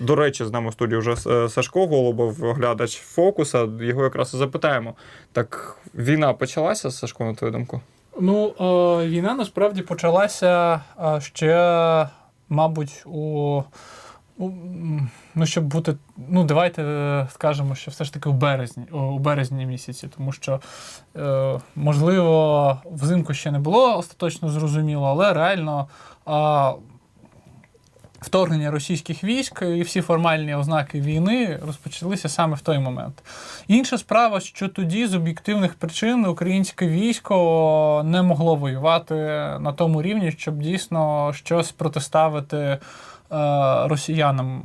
До речі, з нами в студії вже е, Сашко Голубов, глядач фокуса. Його якраз і запитаємо. Так війна почалася Сашко, на твою думку? Ну, е, війна насправді почалася е, ще, мабуть, у. Ну, щоб бути, ну давайте скажемо, що все ж таки у березні, у березні місяці, тому що можливо взимку ще не було остаточно зрозуміло, але реально вторгнення російських військ і всі формальні ознаки війни розпочалися саме в той момент. Інша справа, що тоді з об'єктивних причин українське військо не могло воювати на тому рівні, щоб дійсно щось протиставити росіянам.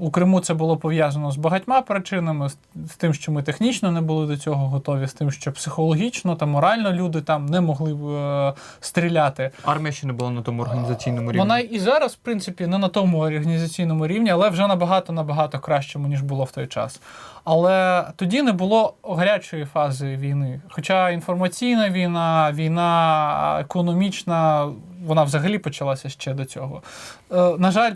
У Криму це було пов'язано з багатьма причинами, з, тим, що ми технічно не були до цього готові, з тим, що психологічно та морально люди там не могли е, стріляти. Армія ще не була на тому організаційному рівні. Вона і зараз, в принципі, не на тому організаційному рівні, але вже набагато набагато кращому, ніж було в той час. Але тоді не було гарячої фази війни. Хоча інформаційна війна, війна економічна, вона взагалі почалася ще до цього. Е, на жаль,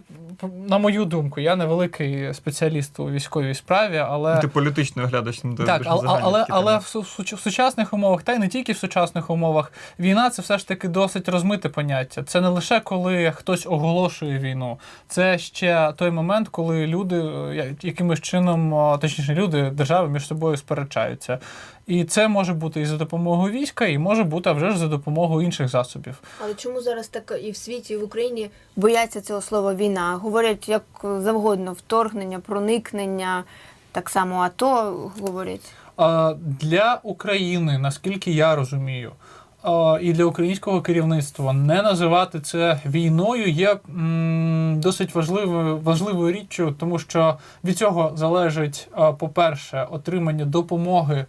на мою думку, я не великий спеціаліст у військовій справі, але Ти політичний оглядач не так, але, але, але в сучасних умовах, та й не тільки в сучасних умовах, війна це все ж таки досить розмите поняття. Це не лише коли хтось оголошує війну, це ще той момент, коли люди е, якимось чином, точніше, люди, держави між собою сперечаються. І це може бути і за допомогою війська, і може бути а вже ж за допомогою інших засобів. Але чому зараз так і в світі, і в Україні бояться цього слова війна? Говорять як завгодно вторгнення, проникнення, так само АТО говорять. Для України, наскільки я розумію, і для українського керівництва не називати це війною є досить важливою, важливою річчю, тому що від цього залежить, по-перше, отримання допомоги.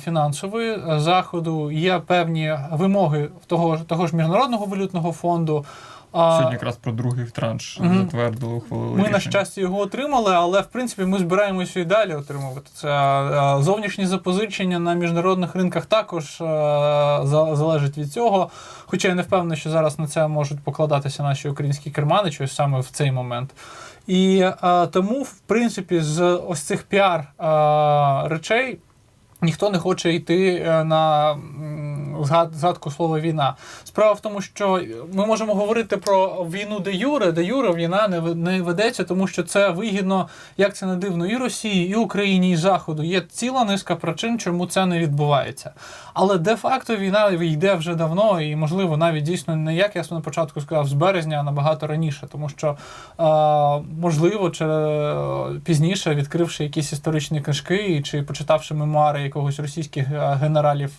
Фінансової е, заходу є певні вимоги того, того ж міжнародного валютного фонду. Сьогодні якраз про другий транш Мгм. затвердили, ухвалили ми, на щастя, його отримали, але в принципі ми збираємося і далі отримувати. Це зовнішні запозичення на міжнародних ринках також е, залежить від цього. Хоча я не впевнений, що зараз на це можуть покладатися наші українські кермани, щось саме в цей момент. І е, тому, в принципі, з ось цих піар речей. Ніхто не хоче йти е, на згадку слова війна. Справа в тому, що ми можемо говорити про війну де юре, де юре війна не, не ведеться, тому що це вигідно, як це не дивно, і Росії, і Україні, і Заходу. Є ціла низка причин, чому це не відбувається. Але де-факто війна йде вже давно, і можливо навіть дійсно не як я на початку сказав, з березня, а набагато раніше, тому що можливо, чи е, пізніше, відкривши якісь історичні книжки чи почитавши мемуари якогось російських е, генералів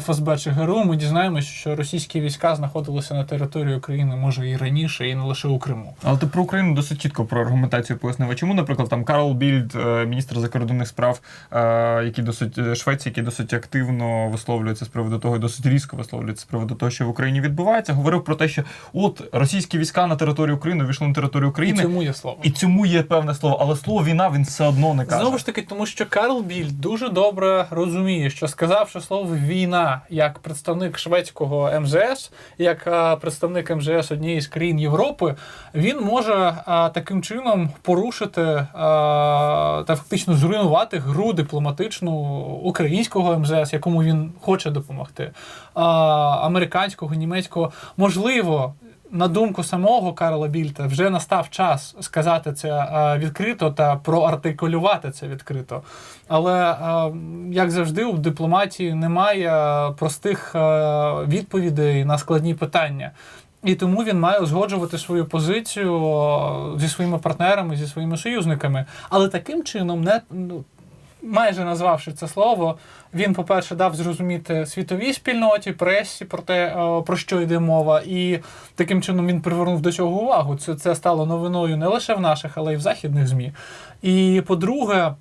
ФСБ чи ГРУ, ми дізнаємося, що російські війська знаходилися на території України, може і раніше, і не лише у Криму. Але ти про Україну досить чітко про аргументацію пояснив. Чому, наприклад, там Карл Більд, е, міністр закордонних справ, е, який досить е, Швеції, який досить активно висловлюється з приводу того, і досить різко висловлюється з приводу того, що в Україні відбувається, говорив про те, що от російські війська на територію України вийшли на територію І України. цьому є слово. І цьому є певне слово, але слово війна він все одно не каже. Знову ж таки, тому що Карл Більд дуже добре розуміє, що сказавши слово війна як представник шведського МЗС, як представник МЗС однієї з країн Європи, він може таким чином порушити та фактично зруйнувати гру дипломатичну українського МЗС, якому він хоче допомогти, американського, німецького. Можливо, на думку самого Карла Більта, вже настав час сказати це е, відкрито та проартикулювати це відкрито. Але е, як завжди, у дипломатії немає простих е, відповідей на складні питання. І тому він має узгоджувати свою позицію зі своїми партнерами, зі своїми союзниками. Але таким чином, не ну, майже назвавши це слово, він, по-перше, дав зрозуміти світовій спільноті, пресі про те, е, про що йде мова, і таким чином він привернув до цього увагу. Це, це стало новиною не лише в наших, але й в західних ЗМІ. І по-друге,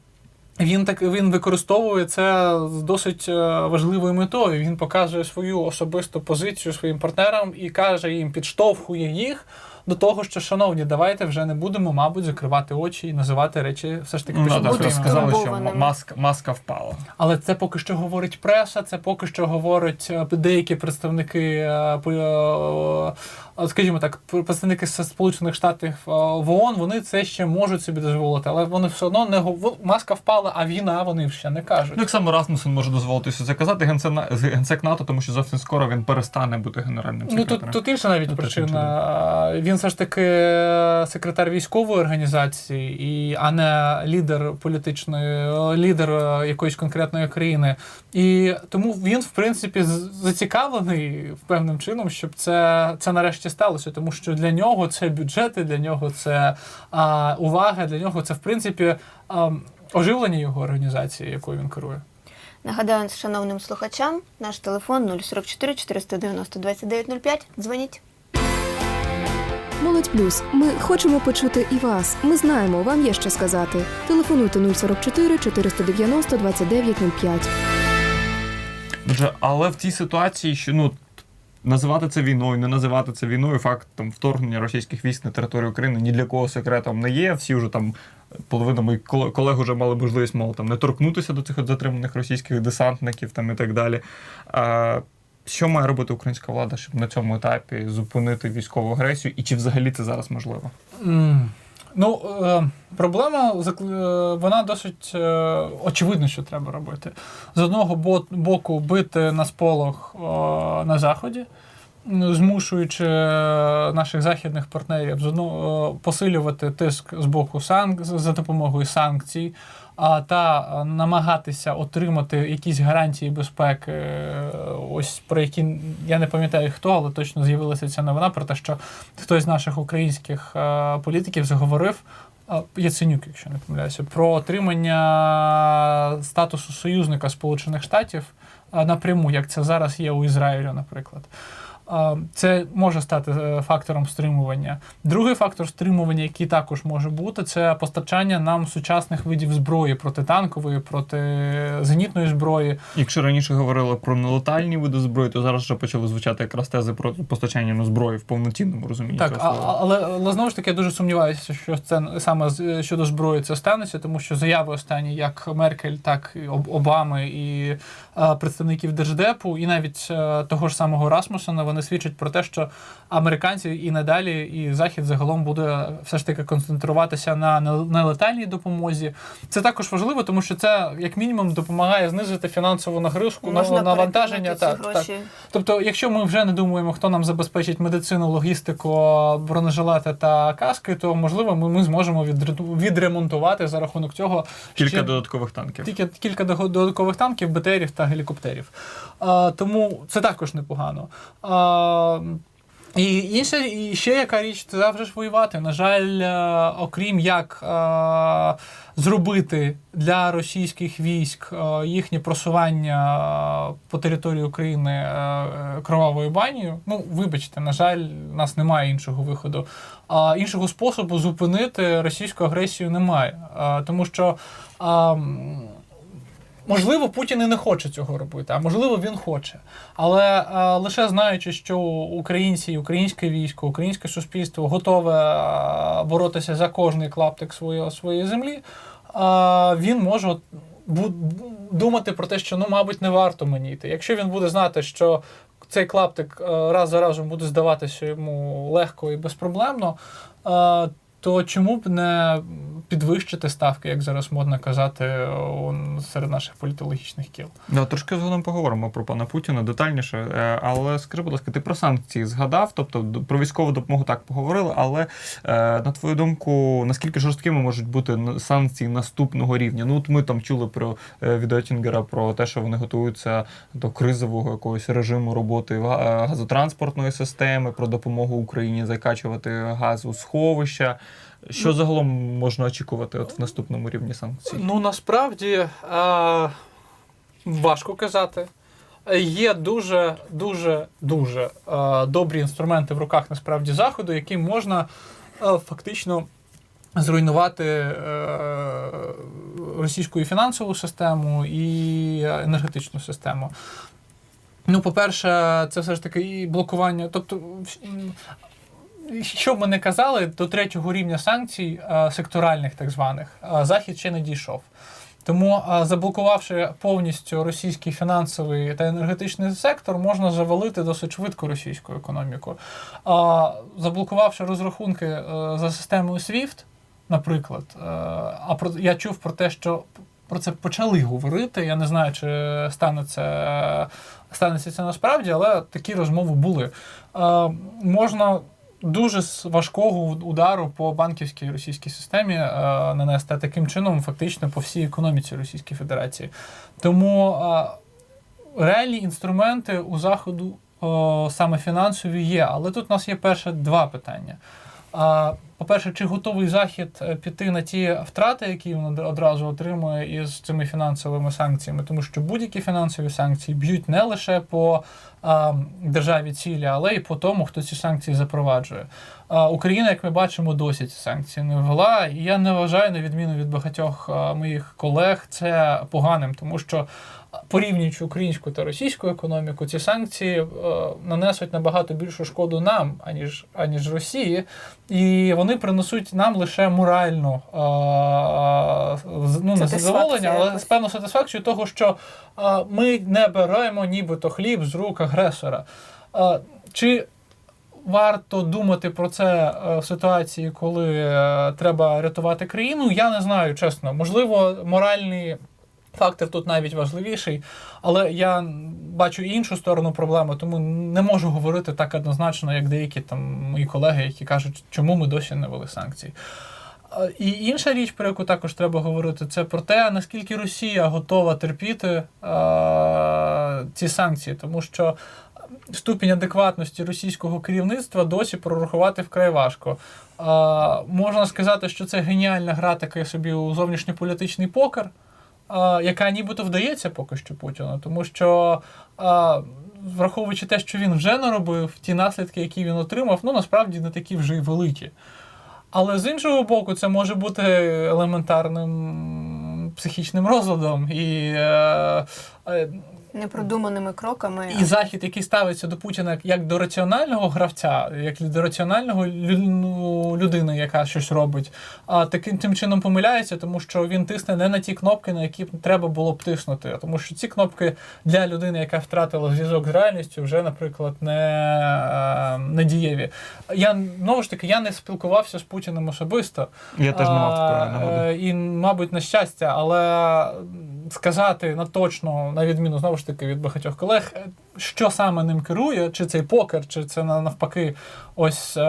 він так він використовує це з досить е, важливою метою. Він показує свою особисту позицію своїм партнерам і каже їм, підштовхує їх до того, що, шановні, давайте вже не будемо, мабуть, закривати очі і називати речі все ж таки Ну, Бути так, сказали, що маска, маска впала. але це поки що говорить преса, це поки що говорять е, деякі представники, е, е, скажімо так, представники Сполучених Штатів в ООН, вони це ще можуть собі дозволити, але вони все одно не гов- маска впала, а війна вони ще не кажуть. Ну, як саме Расмусен може дозволитися це казати генсек НАТО, тому що зовсім скоро він перестане бути генеральним Ну тут, тут інша навіть Ну, причина. Він все ж таки секретар військової організації, і, а не лідер політичної, лідер е, якоїсь конкретної країни. І тому він, в принципі, зацікавлений певним чином, щоб це, це нарешті сталося. Тому що для нього це бюджети, для нього це а, увага, для нього це, в принципі, а, оживлення його організації, якою він керує. Нагадаю шановним слухачам, наш телефон 044 490 2905. Дзвоніть. Молодь Плюс. Ми хочемо почути і вас. Ми знаємо, вам є що сказати. Телефонуйте 044 490 2905. Отже, але в цій ситуації, що ну. Називати це війною, не називати це війною, факт там вторгнення російських військ на територію України ні для кого секретом не є. Всі вже там половина моїх кол- колег вже мали можливість мало там не торкнутися до цих от затриманих російських десантників там і так далі. А, що має робити українська влада, щоб на цьому етапі зупинити військову агресію, і чи взагалі це зараз можливо? М, Ну, е, проблема е, вона досить е, очевидна, що треба робити. З одного боку, бити на сполох на заході, змушуючи наших західних партнерів посилювати тиск з боку санк за допомогою санкцій. Та намагатися отримати якісь гарантії безпеки, е, ось про які я не пам'ятаю хто, але точно з'явилася ця новина про те, що хтось з наших українських е, політиків заговорив. Яценюк, якщо не помиляюся, про отримання статусу союзника Сполучених Штатів напряму, як це зараз є у Ізраїлю, наприклад. Це може стати е, фактором стримування. Другий фактор стримування, який також може бути, це постачання нам сучасних видів зброї протитанкової, протизенітної зброї. Якщо раніше говорили про нелетальні види зброї, то зараз вже почали звучати якраз тези про постачання ну, зброї в повноцінному розумінні. Так, а, але, але знову ж таки я дуже сумніваюся, що це саме щодо зброї це станеться, тому що заяви останні, як Меркель, так і Обами і представників Держдепу, і навіть е, того ж самого Расмусона, вони свідчать про те, що американці і надалі, і захід загалом буде все ж таки концентруватися на нелетальній допомозі. Це також важливо, тому що це як мінімум допомагає знизити фінансову нагрузку Можна навантаження. Так, так. Тобто, якщо ми вже не думаємо, хто нам забезпечить медицину, логістику, бронежилети та каски, то можливо ми, ми зможемо відремонтувати за рахунок цього Кілька ще додаткових танків. тільки кілька додаткових танків, БТРів та гелікоптерів. А, тому це також непогано. А, і інша, і ще яка річ, це завжди ж воювати. На жаль, е, окрім як е, зробити для російських військ е, їхнє просування по території України кровавою банією. Ну, вибачте, на жаль, у нас немає іншого виходу. А іншого способу зупинити російську агресію немає. Е, тому що. а, Можливо, Путін і не хоче цього робити, а можливо, він хоче. Але е, лише знаючи, що українці, українське військо, українське суспільство готове е, боротися за кожний клаптик своєї, своєї землі, е, він може думати про те, що ну, мабуть, не варто мені йти. Якщо він буде знати, що цей клаптик е, раз за разом буде здаватися йому легко і безпроблемно, е, то чому б не підвищити ставки, як зараз модно казати, серед наших політологічних кіл? Да, трошки згодом поговоримо про пана Путіна детальніше. Е, Але скажи, будь ласка, ти про санкції згадав, тобто про військову допомогу так поговорили, але е, на твою думку, наскільки жорсткими можуть бути санкції наступного рівня? Ну, от ми там чули про е, від Оттінгера про те, що вони готуються до кризового якогось режиму роботи га- газотранспортної системи, про допомогу Україні закачувати газ у сховища. Що загалом можна очікувати от в наступному рівні санкцій? Ну насправді е, важко казати. Є дуже, дуже, дуже е, добрі інструменти в руках насправді заходу, які можна е, фактично зруйнувати е, російську і фінансову систему і енергетичну систему. Ну, по-перше, це все ж таки і блокування. Тобто, що ми не казали, до третього рівня санкцій, е, секторальних так званих, е, Захід ще не дійшов. Тому, е, заблокувавши повністю російський фінансовий та енергетичний сектор, можна завалити досить швидко російську економіку. Заблокувавши розрахунки за системою SWIFT, наприклад, а про я чув про те, що про це почали говорити. Я не знаю, чи станеться, станеться це насправді, але такі розмови були. Можна дуже важкого удару по банківській російській системі е, нанести таким чином, фактично по всій економіці Російської Федерації. Тому е, реальні інструменти у заходу е, саме фінансові є. Але тут у нас є перше два питання. А, По-перше, чи готовий захід е, піти на ті втрати, які він одразу отримує із цими фінансовими санкціями, тому що будь-які фінансові санкції б'ють не лише по а, державі цілі, але й по тому, хто ці санкції запроваджує. А, Україна, як ми бачимо, досі ці санкції не ввела. І я не вважаю, на відміну від багатьох моїх колег, це поганим, тому що порівнюючи українську та російську економіку, ці санкції е, нанесуть набагато більшу шкоду нам, аніж, аніж Росії, і вони принесуть нам лише моральну е, ну, не задоволення, але якусь. певну сатисфакцію того, що е, ми не беремо нібито хліб з рук агресора. Е, чи варто думати про це е, в ситуації, коли е, треба рятувати країну? Я не знаю, чесно. Можливо, моральний фактор тут навіть важливіший, але я бачу іншу сторону проблеми, тому не можу говорити так однозначно, як деякі там мої колеги, які кажуть, чому ми досі не ввели санкції. І інша річ, про яку також треба говорити, це про те, наскільки Росія готова терпіти е, ці санкції, тому що ступінь адекватності російського керівництва досі прорахувати вкрай важко. Е, можна сказати, що це геніальна гра таки собі у зовнішньополітичний покер, яка нібито вдається поки що Путіну, тому що. Враховуючи те, що він вже наробив, ті наслідки, які він отримав, ну насправді не такі вже й великі. Але з іншого боку, це може бути елементарним психічним розладом. І, е, е, Непродуманими кроками. і захід, який ставиться до Путіна як до раціонального гравця, як до раціонального ну, людини, яка щось робить, а таким тим чином помиляється, тому що він тисне не на ті кнопки, на які треба було б тиснути. Тому що ці кнопки для людини, яка втратила зв'язок з реальністю, вже, наприклад, не, е, не дієві. Я знову ж таки я не спілкувався з Путіним особисто. Я теж не мав такої нагоди. е, І, мабуть, на щастя, але сказати на точно, на відміну знову ж таки від багатьох колег, е, що саме ним керує, чи цей покер, чи це на- навпаки ось е,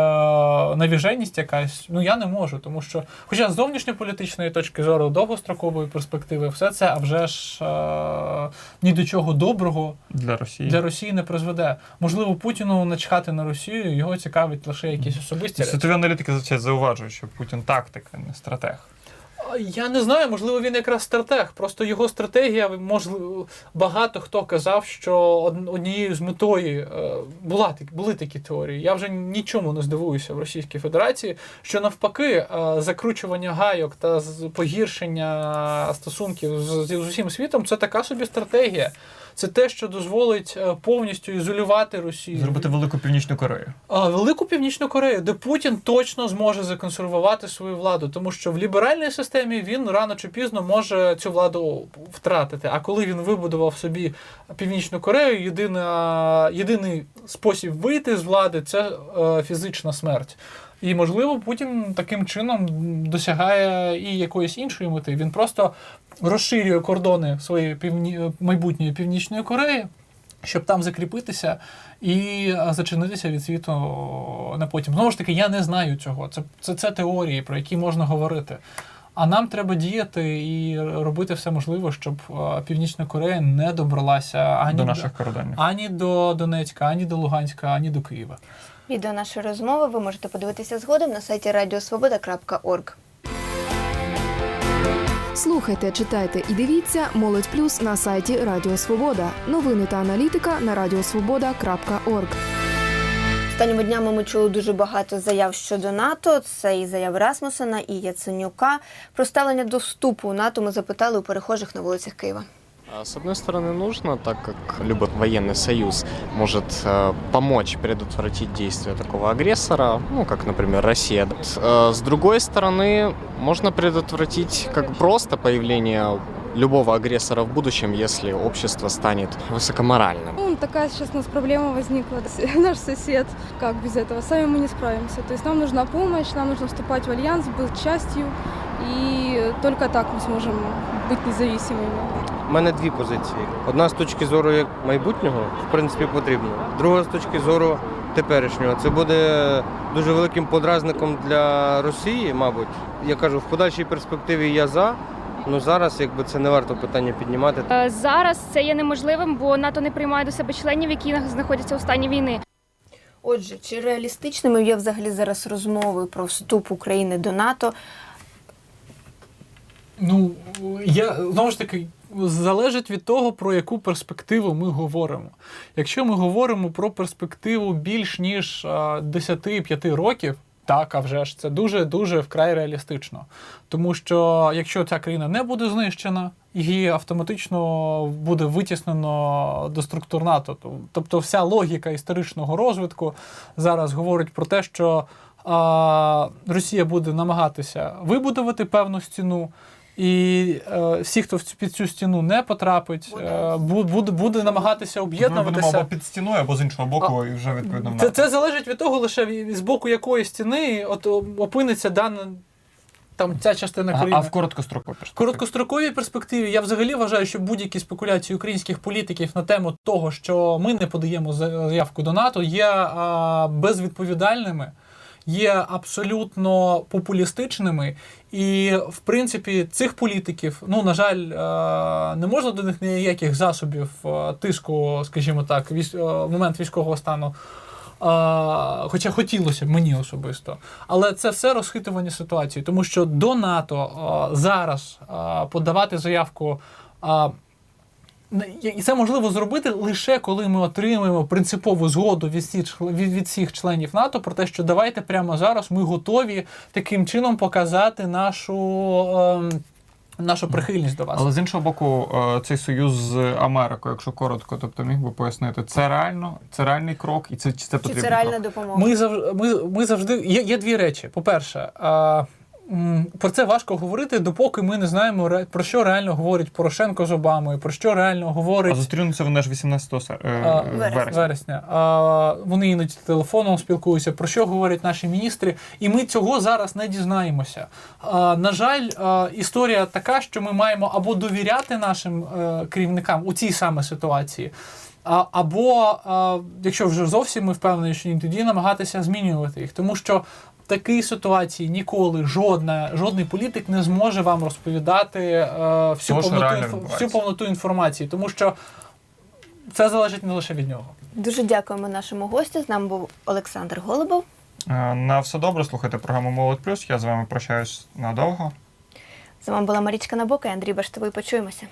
навіженість якась, ну я не можу, тому що, хоча з зовнішньополітичної точки зору, довгострокової перспективи, все це, а вже ж е, ні до чого доброго Для Росії. для Росії не призведе. Можливо, Путіну начхати на Росію, його цікавить лише якісь особисті. Світові аналітики зазвичай зауважують, що Путін тактик, а не стратег. Я не знаю, можливо, він якраз стратег. Просто його стратегія, можливо, багато хто казав, що од- однією з метою е, була були такі теорії. Я вже нічому не здивуюся в Російській Федерації, що навпаки, е, закручування гайок та погіршення стосунків з, з усім світом це така собі стратегія. Це те, що дозволить е, повністю ізолювати Росію. Зробити велику північну Корею. А, Велику Північну Корею, де Путін точно зможе законсервувати свою владу, тому що в ліберальній системі він рано чи пізно може цю владу втратити. А коли він вибудував собі Північну Корею, єдина, єдиний спосіб вийти з влади це е, фізична смерть. І можливо, Путін таким чином досягає і якоїсь іншої мети. Він просто розширює кордони своєї півні... майбутньої північної Кореї щоб там закріпитися і зачинитися від світу на потім. Знову ж таки, я не знаю цього. Це, це, це теорії, про які можна говорити. А нам треба діяти і робити все можливе, щоб е, Північна Корея не добралася ані До наших кордонів. ані до Донецька, ані до Луганська, ані до Києва. Відео нашої розмови ви можете подивитися згодом на сайті radiosvoboda.org. Слухайте, читайте і дивіться Молодь Плюс на сайті Радіо Свобода. Новини та аналітика на радіосвобода.орг. Останніми днями ми чули дуже багато заяв щодо НАТО. Це і заяви Расмусена, і Яценюка. Про ставлення до вступу НАТО ми запитали у перехожих на вулицях Києва. А, С одной стороны, нужно, так как любой военный союз может э, помочь предотвратить действия такого агрессора, ну, как, например, Россия. Э, С другой стороны, можно предотвратить как просто появление любого агрессора в будущем, если общество станет высокоморальным. Ну, такая сейчас у нас проблема возникла. Наш сосед, как без этого? Сами мы не справимся. То есть нам нужна помощь, нам нужно вступать в альянс, быть частью, и только так мы сможем быть независимыми. У мене дві позиції. Одна з точки зору як майбутнього, в принципі, потрібно. Друга з точки зору теперішнього. Це буде дуже великим подразником для Росії, мабуть. Я кажу, в подальшій перспективі я за. Ну зараз якби це не варто питання піднімати. Е, Зараз це є неможливим, бо НАТО не приймає до себе членів, які знаходяться у стані війни. Отже, чи реалістичними є взагалі зараз розмови про вступ України до НАТО? Ну, я знову ж таки залежить від того, про яку перспективу ми говоримо. Якщо ми говоримо про перспективу більш ніж а, 10-5 років. Так, а вже ж це дуже дуже вкрай реалістично. Тому що якщо ця країна не буде знищена, її автоматично буде витіснено до структур НАТО. Тобто, вся логіка історичного розвитку зараз говорить про те, що Росія буде намагатися вибудувати певну стіну. І е, всі, хто в цю- під цю стіну не потрапить, е, бу- буде, буде намагатися Ми будемо об'єднуватися. або під стіною, або з іншого боку, і вже відповідно в Це, це залежить від того, лише з боку якої стіни от опиниться дана там ця частина А, країни. а в короткостроковій В перспективі? короткостроковій перспективі я взагалі вважаю, що будь-які спекуляції українських політиків на тему того, що ми не подаємо заявку до НАТО, є а, безвідповідальними, є абсолютно популістичними. І, в принципі, цих політиків, ну, на жаль, е, не можна до них ніяких засобів е, тиску, скажімо так, е, в момент військового стану. Хоча хотілося б мені особисто. Але це все розхитування ситуації, тому що до НАТО зараз подавати заявку. І це можливо зробити лише коли ми отримаємо принципову згоду від всіх, від, від всіх членів НАТО про те, що давайте прямо зараз ми готові таким чином показати нашу, ем, нашу прихильність до вас. Але з іншого боку, е, цей союз з Америкою, якщо коротко, тобто міг би пояснити, це реально, це реальний крок, і це чи це Чи потрібно? це реальна допомога? Ми завжди, ми, ми завжди є, є дві речі. По-перше, а, м, про це важко говорити, допоки ми не знаємо про що реально говорить Порошенко з Обамою, про що реально А говорить зустрінуться вони ж 18 сер... е, А, вересня. вересня. А, вони іноді телефоном спілкуються, про що говорять наші міністри, і ми цього зараз не дізнаємося. А, на жаль, а, історія така, що ми маємо або довіряти нашим е, керівникам у цій саме ситуації. А, або, а, якщо вже зовсім ми впевнені, що ні, тоді намагатися змінювати їх. Тому що такій ситуації ніколи жодна, жодний політик не зможе вам розповідати е, всю, що повноту, реально відбувається. всю повноту інформації, тому що це залежить не лише від нього. Дуже дякуємо нашому гостю. З нами був Олександр Голубов. Е, На все добре, слухайте програму Молод Плюс. Я з вами прощаюсь надовго. З вами була Марічка Набока і Андрій Баштовий. Почуємося.